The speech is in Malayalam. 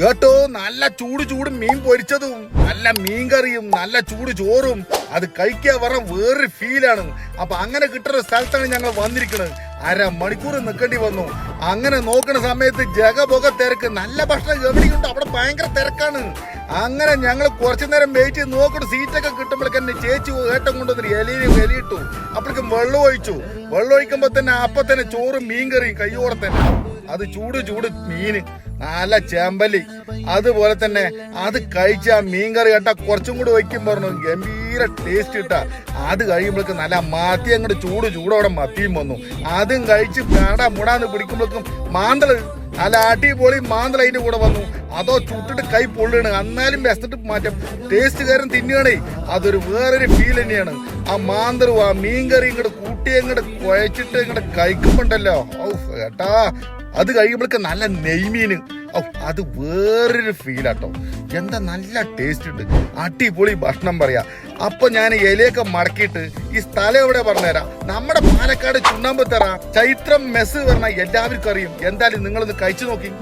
കേട്ടോ നല്ല ചൂട് ചൂട് മീൻ പൊരിച്ചതും നല്ല മീൻ കറിയും നല്ല ചൂട് ചോറും. അത് കഴിക്കാൻ വേറെ വേറൊരു ഫീലാണ് അപ്പൊ അങ്ങനെ കിട്ടുന്ന സ്ഥലത്താണ് ഞങ്ങൾ വന്നിരിക്കുന്നത്. അര മണിക്കൂർ നിൽക്കേണ്ടി വന്നു. അങ്ങനെ നോക്കുന്ന സമയത്ത് ജഗപുക തിരക്ക് നല്ല ഭക്ഷണം എവിടെയുണ്ട് അവിടെ ഭയങ്കര തിരക്കാണ്. അങ്ങനെ ഞങ്ങൾ കുറച്ചു നേരം വെയിറ്റ് നോക്കുന്ന സീറ്റൊക്കെ കിട്ടുമ്പോഴേക്ക് എന്നെ ചേച്ചി ഏട്ടം കൊണ്ടുവന്നിട്ട് ഇലയിട്ടു അപ്പോഴേക്കും വെള്ളം ഒഴിച്ചു. വെള്ളം ഒഴിക്കുമ്പോ തന്നെ അപ്പൊ തന്നെ ചോറും മീൻ കറിയും കയ്യോടെ തന്നെ. അത് ചൂട് ചൂട് മീന് നല്ല ചെമ്പലി. അതുപോലെ തന്നെ അത് കഴിച്ച മീൻ കറി കേട്ടാ കുറച്ചും കൂടി വയ്ക്കും പറഞ്ഞു. ഗംഭീര ടേസ്റ്റ് കിട്ടാ. അത് കഴിയുമ്പോഴേക്കും നല്ല മത്തി അങ്ങോട്ട് ചൂട് ചൂടോടെ മത്തിയും വന്നു. അതും കഴിച്ച് കട മുടാന്ന് പിടിക്കുമ്പോഴേക്കും മാന്തൾ നല്ല അടിപൊളി മാന്തള അതിന്റെ കൂടെ വന്നു. അതോ ചുട്ടിട്ട് കൈ പൊള്ളാണ് എന്നാലും വിശന്നിട്ട് മാറ്റം. ടേസ്റ്റ് കാരൻ തിന്നുകയാണേ. അതൊരു വേറൊരു ഫീൽ തന്നെയാണ്. ആ മാന്തറും ആ മീൻകറി ഇങ്ങോട്ട് കൂട്ടി അങ്ങോട്ട് കുഴച്ചിട്ട് ഇങ്ങോട്ട് കഴിക്കുമ്പോണ്ടല്ലോ. ഔ ഏട്ടാ അത് കഴിയുമ്പോഴേക്ക് നല്ല നെയ്മീന്. ഔ അത് വേറൊരു ഫീലാട്ടോ എന്താ നല്ല ടേസ്റ്റ് ഉണ്ട്. അടിപൊളി ഭക്ഷണം പറയാ. അപ്പൊ ഞാൻ ഇലയൊക്കെ മടക്കിയിട്ട് ഈ സ്ഥലം എവിടെ പറഞ്ഞുതരാം? നമ്മുടെ പാലക്കാട് ചുണ്ണാമ്പത്തറ ചൈത്രം മെസ്സ് പറഞ്ഞ എല്ലാവർക്കും അറിയും. എന്തായാലും നിങ്ങളൊന്ന് കഴിച്ചു നോക്കി.